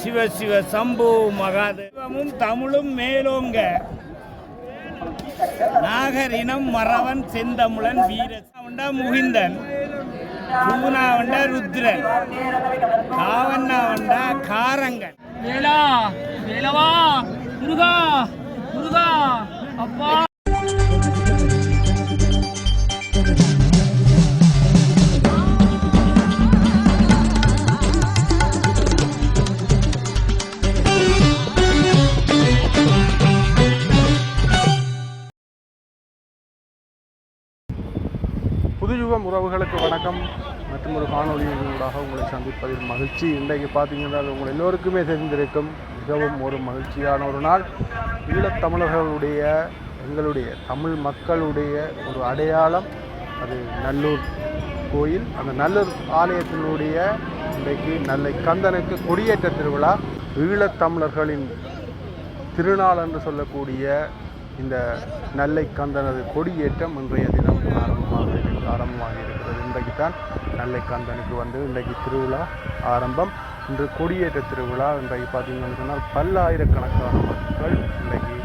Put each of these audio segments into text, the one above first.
சிவ சிவ சம்பு மகாதேவமும் தமிழும் மேலோங்க. நாகரினம் மறவன் செந்தமுழன் வீரண்டா முகிந்தன். பூனா ருத்ரன். காவண்ணா வண்டா காரங்கன் முருகா முருகா அப்பா. உங்களை சந்திப்பதில் மகிழ்ச்சி. இன்றைக்கு பார்த்தீங்கன்னா உங்கள் எல்லோருக்குமே தெரிந்திருக்கும் மிகவும் ஒரு மகிழ்ச்சியான ஒரு நாள். ஈழத்தமிழர்களுடைய எங்களுடைய தமிழ் மக்களுடைய ஒரு அடையாளம் அது நல்லூர் கோயில். அந்த நல்லூர் ஆலயத்தினுடைய இன்றைக்கு நல்லை கந்தனுக்கு கொடியேற்ற திருவிழா. ஈழத்தமிழர்களின் திருநாள் என்று சொல்லக்கூடிய இந்த நெல்லை கந்தனது கொடியேற்றம் இன்றைய தினம் ஆரம்பமாக ஆரம்பமாக இருக்கிறது. இன்றைக்கு தான் நல்லைக்காந்தனுக்கு வந்து இன்றைக்கு திருவிழா ஆரம்பம். இன்று கொடியேற்ற திருவிழா இன்றைக்கு பார்த்தீங்கன்னு சொன்னால் பல்லாயிரக்கணக்கான மக்கள் இன்றைக்கு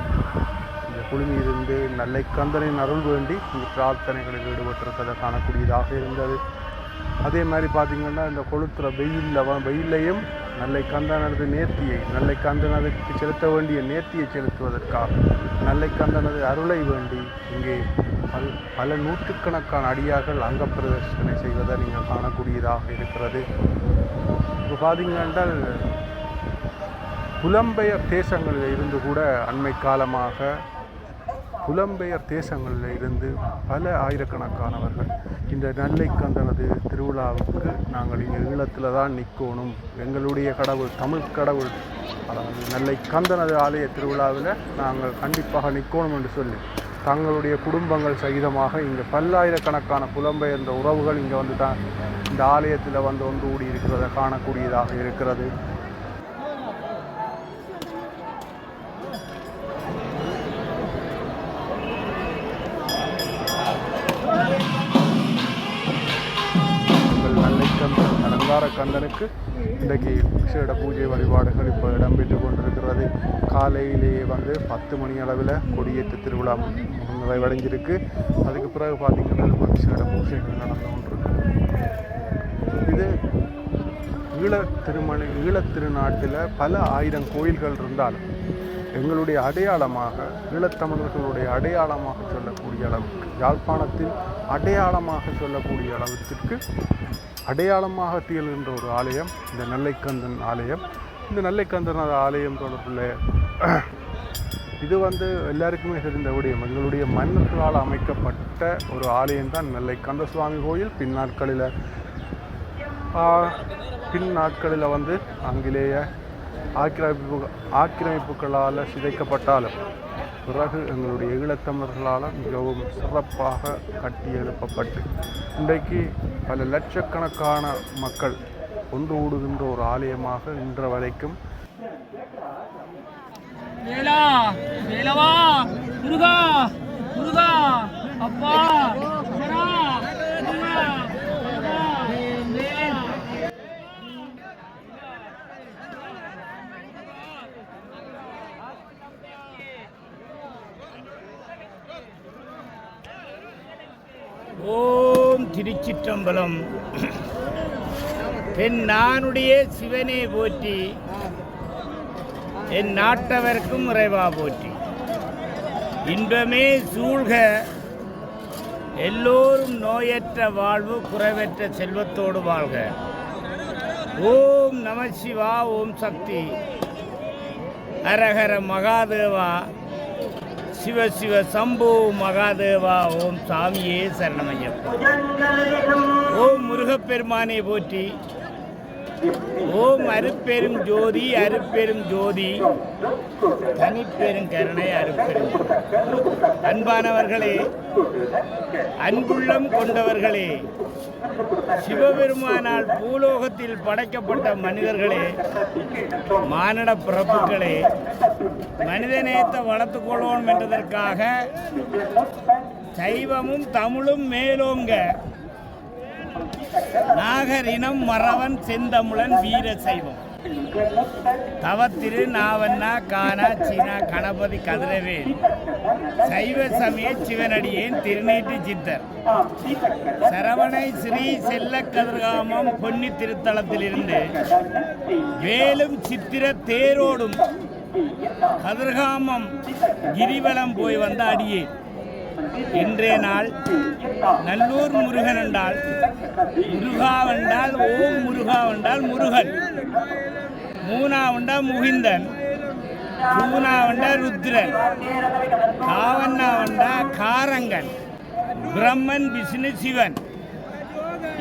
இந்த குழுமியிலிருந்து நல்லைக்காந்தனின் அருள் வேண்டி இந்த பிரார்த்தனைகளில் ஈடுபட்டிருப்பதை காணக்கூடியதாக இருந்தது. அதே மாதிரி பார்த்திங்கன்னா இந்த கொளுத்துற வெயிலில் வெயிலையும் நல்லை கந்தனது நேர்த்தியை நல்லை கந்தனதுக்கு செலுத்த வேண்டிய நேர்த்தியை செலுத்துவதற்காக நல்லை கந்தனது அருளை வேண்டி இங்கே பல் பல நூற்றுக்கணக்கான அடியார்கள் அங்க பிரதர்ஷனை செய்வதை நீங்கள் காணக்கூடியதாக இருக்கிறது. இப்போ பார்த்தீங்கன்னா புலம்பெயர் தேசங்களில் இருந்து கூட அண்மை காலமாக புலம்பெயர் தேசங்களில் இருந்து பல ஆயிரக்கணக்கானவர்கள் இந்த நெல்லை கந்தனது திருவிழாவுக்கு நாங்கள் இங்கே ஈழத்தில் தான் நிற்கணும் எங்களுடைய கடவுள் தமிழ் கடவுள் அதாவது நெல்லை கந்தனது ஆலய திருவிழாவில் நாங்கள் கண்டிப்பாக நிற்கணும் என்று சொல்லி. தங்களுடைய குடும்பங்கள் சகிதமாக இங்கே பல்லாயிரக்கணக்கான புலம்பெயர்ந்த உறவுகள் இங்கே வந்து தான் இந்த ஆலயத்தில் வந்து ஒன்று கூடி இருக்கிறதை காணக்கூடியதாக இருக்கிறது. கந்தனுக்கு இன்றைக்கு விசேட பூஜை வழிபாடுகள் இப்போ இடம்பெற்று கொண்டிருக்கிறது. காலையிலேயே வந்து பத்து மணி அளவில் கொடியேற்ற திருவிழா நிறைவடைஞ்சிருக்கு. அதுக்கு பிறகு பார்த்திங்கன்னா இப்போ விசேட பூஜைகள் நடந்து கொண்டிருக்கு. இது ஈழ திருமணி ஈழத் திருநாட்டில் பல ஆயிரம் கோயில்கள் இருந்தாலும் எங்களுடைய அடையாளமாக ஈழத்தமிழர்களுடைய அடையாளமாக சொல்லக்கூடிய அளவுக்கு யாழ்ப்பாணத்தில் அடையாளமாக சொல்லக்கூடிய அளவிற்கு அடையாளமாக திகழ்கின்ற ஒரு ஆலயம் இந்த நெல்லைக்கந்தன் ஆலயம். இந்த நெல்லைக்கந்தன் ஆலயம் தொடர்புள்ள இது வந்து எல்லாருக்குமே தெரிந்த விடயம். எங்களுடைய மன்னர்களால் அமைக்கப்பட்ட ஒரு ஆலயம் தான் நெல்லை கந்தசுவாமி கோயில். பின் நாட்களில் பின் நாட்களில் வந்து ஆங்கிலேய ஆக்கிரமிப்பு ஆக்கிரமிப்புகளால் சிதைக்கப்பட்டாலும் பிறகு எங்களுடைய ஈழத்தமிழர்களால் மிகவும் சிறப்பாக கட்டி எழுப்பப்பட்டு இன்றைக்கு பல லட்சக்கணக்கான மக்கள் ஒன்று கூடுகின்ற ஒரு ஆலயமாக இன்ற வரைக்கும் வேலா வேலவா முருகா முருகா அப்பா அமரா அம்மா அப்பா, வேலா. ஓம் திருச்சிற்றம்பலம். என் நானுடைய சிவனே போற்றி என் நாட்டவர்க்கும் இறைவா போற்றி. இன்பமே சூழ்க எல்லோரும் நோயற்ற வாழ்வு குறைவற்ற செல்வத்தோடு வாழ்க. ஓம் நம சிவா ஓம் சக்தி. ஹரஹர மகாதேவா. சிவ சிவ சம்பு மகாதேவா ஓம் சாமியே சரணமையப்பா ஓம் முருகப்பெருமானை போற்றி. ஓம் அருப்பெரும் ஜோதி அருப்பெரும் ஜோதி. தனிப்பெரும் கருணை அருப்பெரும் அன்பானவர்களே அன்புள்ளம் கொண்டவர்களே சிவபெருமானால் பூலோகத்தில் படைக்கப்பட்ட மனிதர்களே மானிட பிறப்புகளே மனிதநேயத்தை வளர்த்துக் கொள்வோம் என்றதற்காக சைவமும் தமிழும் மேலோங்க. நாகரினம் மறவன் செந்தமுழன் வீர சைவம் தவத்திரு நாவண்ணா கானா சீனா கணபதி கதிரவேல். சைவ சமய சிவனடியேன் திருநீட்டு சித்தர். சரவணை ஸ்ரீ செல்ல கதிர்காமம் பொன்னி திருத்தலத்திலிருந்து வேலும் சித்திர தேரோடும் கதிர்காமம் கிரிவலம் போய் வந்த அடியேன் இன்றைய நாள் நல்லூர் முருகன் என்றால் முருகா வந்தால் ஓம் முருகா வந்தால் முருகன். மூனா வந்தா முகிந்தன் பூனா வந்தா ருத்ரன் காவண்ணா வந்தா காரங்கன் பிரம்மன் விஷ்ணு சிவன்.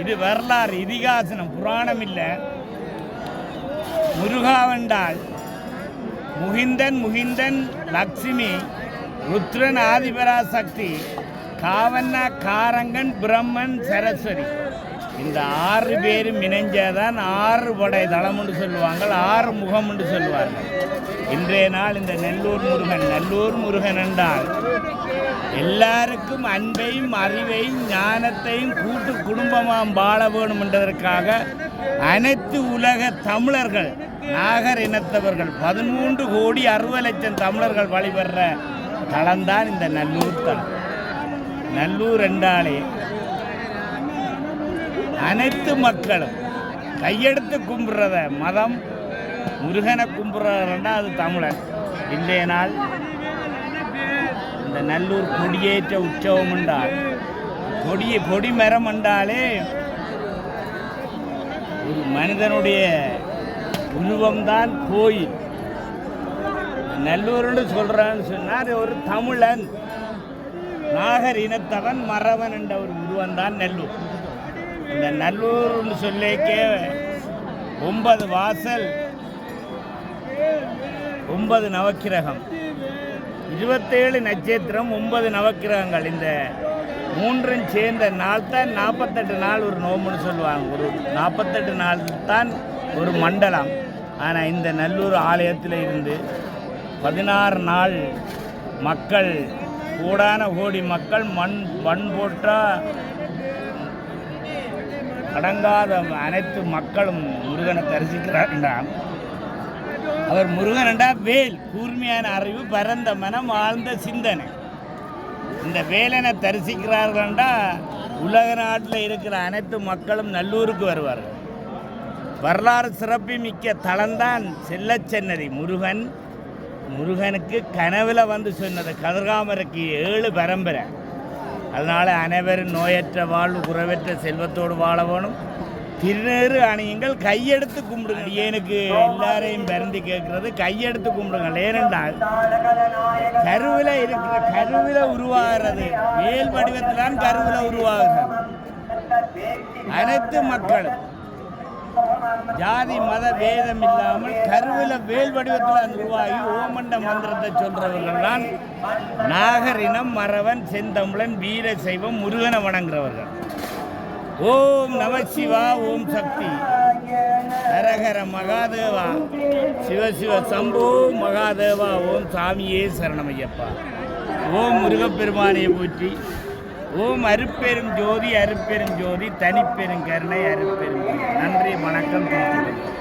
இது வரலாறு இதிகாசனம் புராணம் இல்லை. முருகா வந்தால் முகிந்தன் முகிந்தன் லக்ஷ்மி ருத்ரன் ஆதிபராசக்தி காவண்ணா காரங்கன் பிரம்மன் சரஸ்வதி. இந்த ஆறு பேரும் இணைஞ்சாதான் ஆறு படை தளம்னு சொல்லுவாங்க ஆறு முகம் என்று சொல்லுவார்கள். இன்றைய நாள் இந்த நெல்லூர் முருகன் நல்லூர் முருகன் என்றால் எல்லாருக்கும் அன்பையும் அறிவையும் ஞானத்தையும் கூட்டு குடும்பமாக வாழ வேணும் அனைத்து உலக தமிழர்கள் நாகர் இனத்தவர்கள் பதிமூன்று கோடி அறுபது லட்சம் தமிழர்கள் வழிபடுற தளம்தான் இந்த நல்லூர் தளம் நல்லூர் என்றாலே அனைத்து மக்களும் கையெடுத்து கும்பிட்றத மதம் முருகனை கும்பிட்றதுன்னா அது தமிழன் இல்லையனால் இந்த நல்லூர் கொடியேற்ற உற்சவம் என்றால் கொடி கொடி மரம் என்றாலே ஒரு மனிதனுடைய உருவம்தான் கோயில். நல்லூர்னு சொல்கிறான்னு சொன்னார் ஒரு தமிழன். நாகர் இனத்தவன் மறவன் என்ற ஒரு உருவம் தான் நல்லூர். இந்த நல்லூர்னு சொல்லிக்கே ஒன்பது வாசல் ஒன்பது நவக்கிரகம். இருபத்தேழு நட்சத்திரம் ஒன்பது நவக்கிரகங்கள். இந்த மூன்றும் சேர்ந்த நாள் தான் நாற்பத்தெட்டு நாள் ஒரு நோம்புன்னு சொல்லுவாங்க. ஒரு நாற்பத்தெட்டு நாள் தான் ஒரு மண்டலம். ஆனால் இந்த நல்லூர் ஆலயத்தில் இருந்து பதினாறு நாள் மக்கள் கூடான கோடி மக்கள் மண் மண் போற்ற அடங்காத அனைத்து மக்களும் முருகனை தரிசிக்கிறார் அவர் முருகன் என்றா வேல் கூர்மையான அறிவு பரந்த மனம் ஆழ்ந்த சிந்தனை. இந்த வேலனை தரிசிக்கிறார்கள்டா உலக நாட்டில் இருக்கிற அனைத்து மக்களும் நல்லூருக்கு வருவார்கள். வரலாறு சிறப்பு மிக்க தலம்தான் செல்லச்சன்னதி முருகன். முருகனுக்கு கனவில் வந்து சொன்னது கதிர்காமருக்கு ஏழு பரம்பரை. அதனால் அனைவரும் நோயற்ற வாழ்வு குறைவற்ற செல்வத்தோடு வாழ வேணும். திருநேறு அணியுங்கள் கையெடுத்து கும்பிடுங்க ஏனுக்கு எல்லாரையும் பிறந்து கேட்கறது கையெடுத்து கும்பிடுங்கள். ஏனென்றால் கருவில் இருக்கிற கருவில் உருவாகிறது. வேல் வடிவத்தில்தான் கருவில் உருவாகிறது. அனைத்து மக்களும் ஜாதி மத வேதம் இல்லாமல் கருவில வேல் வடிவத்தில் அது உருவாகி ஓமண்ட மந்திரத்தை சொல்றவர்கள் தான் நாகரினம் மறவன் செந்தமிழன் வீர சைவம் முருகனை வணங்குறவர்கள். ஓம் நம சிவா ஓம் சக்தி. ஹரஹர மகாதேவா. சிவசிவ சம்போ மகாதேவா. ஓம் சாமியே சரணமையப்பா. ஓம் முருகப்பெருமானையை போற்றி. ஓம் அருப்பெரும் ஜோதி அருப்பெரும் ஜோதி தனிப்பெரும் கருணை அருப்பெரும் நன்றி வணக்கம் திருச்சி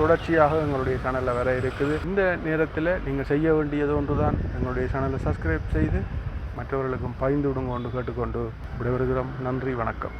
தொடர்ச்சியாக எங்களுடைய சேனலில் வர இருக்குது. இந்த நேரத்தில் நீங்கள் செய்ய வேண்டியது ஒன்றுதான். எங்களுடைய சேனலை சப்ஸ்கிரைப் செய்து மற்றவர்களுக்கும் பகிர்ந்து விடுங்க கொண்டு கேட்டுக்கொண்டு விடைபெறுகிறோம். நன்றி வணக்கம்.